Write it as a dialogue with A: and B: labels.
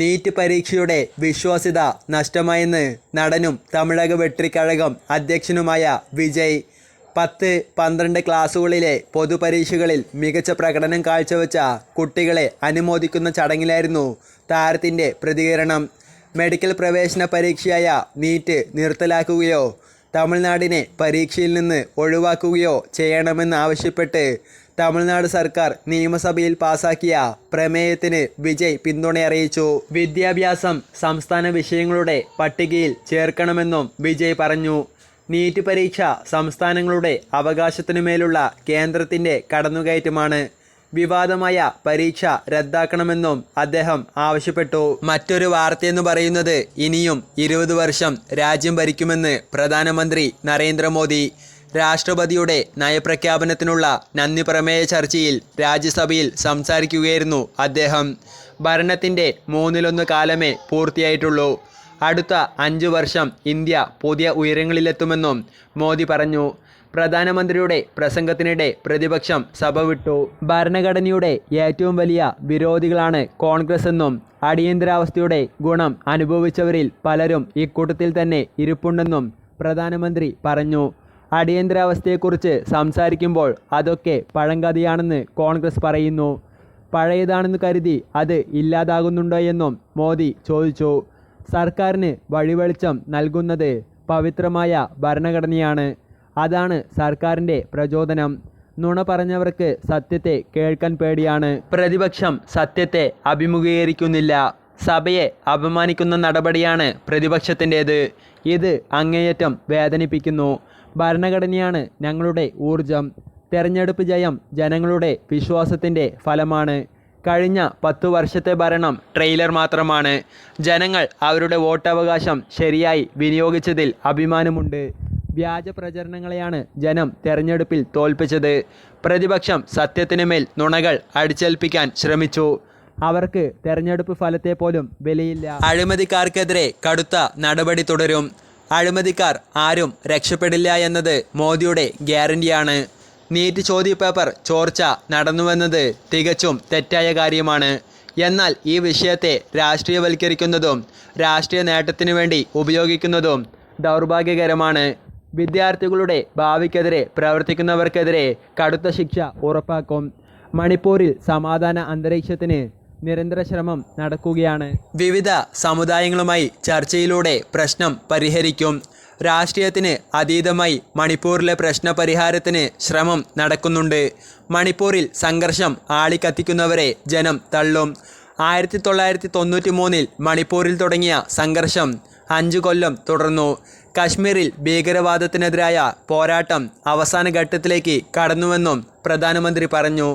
A: NEET പരീക്ഷയുടെ വിശ്വാസ്യത നഷ്ടമായെന്ന് നടനും തമിഴക വെട്രിക്കഴകം അധ്യക്ഷനുമായ വിജയ് പത്ത് പന്ത്രണ്ട് ക്ലാസ്സുകളിലെ പൊതുപരീക്ഷകളിൽ മികച്ച പ്രകടനം കാഴ്ചവെച്ച കുട്ടികളെ അനുമോദിക്കുന്ന ചടങ്ങിലായിരുന്നു താരത്തിൻ്റെ പ്രതികരണം മെഡിക്കൽ പ്രവേശന പരീക്ഷയായ നീറ്റ് നിർത്തലാക്കുകയോ തമിഴ്നാടിനെ പരീക്ഷയിൽ നിന്ന് ഒഴിവാക്കുകയോ ചെയ്യണമെന്നാവശ്യപ്പെട്ട് തമിഴ്നാട് സർക്കാർ നിയമസഭയിൽ പാസാക്കിയ പ്രമേയത്തിന് വിജയ് പിന്തുണ അറിയിച്ചു വിദ്യാഭ്യാസം സംസ്ഥാന വിഷയങ്ങളുടെ പട്ടികയിൽ ചേർക്കണമെന്നും വിജയ് പറഞ്ഞു നീറ്റ് പരീക്ഷ സംസ്ഥാനങ്ങളുടെ അവകാശത്തിനുമേലുള്ള കേന്ദ്രത്തിൻ്റെ കടന്നുകയറ്റമാണ് വിവാദമായ പരീക്ഷ റദ്ദാക്കണമെന്നും അദ്ദേഹം ആവശ്യപ്പെട്ടു
B: മറ്റൊരു വാർത്തയെന്ന് പറയുന്നത് ഇനിയും ഇരുപത് വർഷം രാജ്യം ഭരിക്കുമെന്ന് പ്രധാനമന്ത്രി നരേന്ദ്രമോദി രാഷ്ട്രപതിയുടെ നയപ്രഖ്യാപനത്തിനുള്ള നന്ദി പ്രമേയ ചർച്ചയിൽ രാജ്യസഭയിൽ സംസാരിക്കുകയായിരുന്നു അദ്ദേഹം ഭരണത്തിൻ്റെ മൂന്നിലൊന്ന് കാലമേ പൂർത്തിയായിട്ടുള്ളൂ അടുത്ത അഞ്ചു വർഷം ഇന്ത്യ പുതിയ ഉയരങ്ങളിലെത്തുമെന്നും മോദി പറഞ്ഞു പ്രധാനമന്ത്രിയുടെ പ്രസംഗത്തിനിടെ പ്രതിപക്ഷം സഭ വിട്ടു
C: ഭരണഘടനയുടെ ഏറ്റവും വലിയ വിരോധികളാണ് കോൺഗ്രസ് എന്നും അടിയന്തരാവസ്ഥയുടെ ഗുണം അനുഭവിച്ചവരിൽ പലരും ഇക്കൂട്ടത്തിൽ തന്നെ ഇരിപ്പുണ്ടെന്നും പ്രധാനമന്ത്രി പറഞ്ഞു അടിയന്തരാവസ്ഥയെക്കുറിച്ച് സംസാരിക്കുമ്പോൾ അതൊക്കെ പഴങ്കഥയാണെന്ന് കോൺഗ്രസ് പറയുന്നു പഴയതാണെന്ന് കരുതി അത് എന്നും മോദി ചോദിച്ചു സർക്കാരിന് വഴിവെളിച്ചം നൽകുന്നത് പവിത്രമായ ഭരണഘടനയാണ് അതാണ് സർക്കാരിൻ്റെ പ്രചോദനം നുണ പറഞ്ഞവർക്ക് സത്യത്തെ കേൾക്കാൻ പേടിയാണ്
D: പ്രതിപക്ഷം സത്യത്തെ അഭിമുഖീകരിക്കുന്നില്ല സഭയെ അപമാനിക്കുന്ന നടപടിയാണ് പ്രതിപക്ഷത്തിൻ്റേത് ഇത് അങ്ങേയറ്റം വേദനിപ്പിക്കുന്നു ഭരണഘടനയാണ് ഞങ്ങളുടെ ഊർജം തെരഞ്ഞെടുപ്പ് ജയം ജനങ്ങളുടെ വിശ്വാസത്തിൻ്റെ ഫലമാണ് കഴിഞ്ഞ പത്തു വർഷത്തെ ഭരണം ട്രെയിലർ മാത്രമാണ് ജനങ്ങൾ അവരുടെ വോട്ടവകാശം ശരിയായി വിനിയോഗിച്ചതിൽ അഭിമാനമുണ്ട്
E: വ്യാജ പ്രചരണങ്ങളെയാണ് ജനം തെരഞ്ഞെടുപ്പിൽ തോൽപ്പിച്ചത് പ്രതിപക്ഷം സത്യത്തിനുമേൽ നുണകൾ അടിച്ചേൽപ്പിക്കാൻ ശ്രമിച്ചു അവർക്ക് തെരഞ്ഞെടുപ്പ് ഫലത്തെ പോലും വിലയില്ല
F: അഴിമതിക്കാർക്കെതിരെ കടുത്ത നടപടി തുടരും അഴിമതിക്കാർ ആരും രക്ഷപ്പെടില്ല എന്നത് മോദിയുടെ ഗ്യാരണ്ടിയാണ് നീറ്റ് ചോദ്യപേപ്പർ ചോർച്ച നടന്നുവെന്നത് തികച്ചും തെറ്റായ കാര്യമാണ് എന്നാൽ ഈ വിഷയത്തെ രാഷ്ട്രീയവൽക്കരിക്കുന്നതും രാഷ്ട്രീയ നേട്ടത്തിനു വേണ്ടി ഉപയോഗിക്കുന്നതും ദൗർഭാഗ്യകരമാണ്
G: വിദ്യാർത്ഥികളുടെ ഭാവിക്കെതിരെ പ്രവർത്തിക്കുന്നവർക്കെതിരെ കടുത്ത ശിക്ഷ ഉറപ്പാക്കും മണിപ്പൂരിൽ സമാധാന അന്തരീക്ഷത്തിന് നിരന്തര ശ്രമം നടക്കുകയാണ്
H: വിവിധ സമുദായങ്ങളുമായി ചർച്ചയിലൂടെ പ്രശ്നം പരിഹരിക്കും രാഷ്ട്രീയത്തിന് അതീതമായി മണിപ്പൂരിലെ പ്രശ്ന പരിഹാരത്തിന് ശ്രമം നടക്കുന്നുണ്ട് മണിപ്പൂരിൽ സംഘർഷം ആളിക്കത്തിക്കുന്നവരെ ജനം തള്ളും ആയിരത്തി തൊള്ളായിരത്തി തൊണ്ണൂറ്റി മൂന്നിൽ മണിപ്പൂരിൽ തുടങ്ങിയ സംഘർഷം അഞ്ചു കൊല്ലം തുടർന്നു കശ്മീരിൽ ഭീകരവാദത്തിനെതിരായ പോരാട്ടം അവസാന ഘട്ടത്തിലേക്ക് കടന്നുവെന്നും പ്രധാനമന്ത്രി പറഞ്ഞു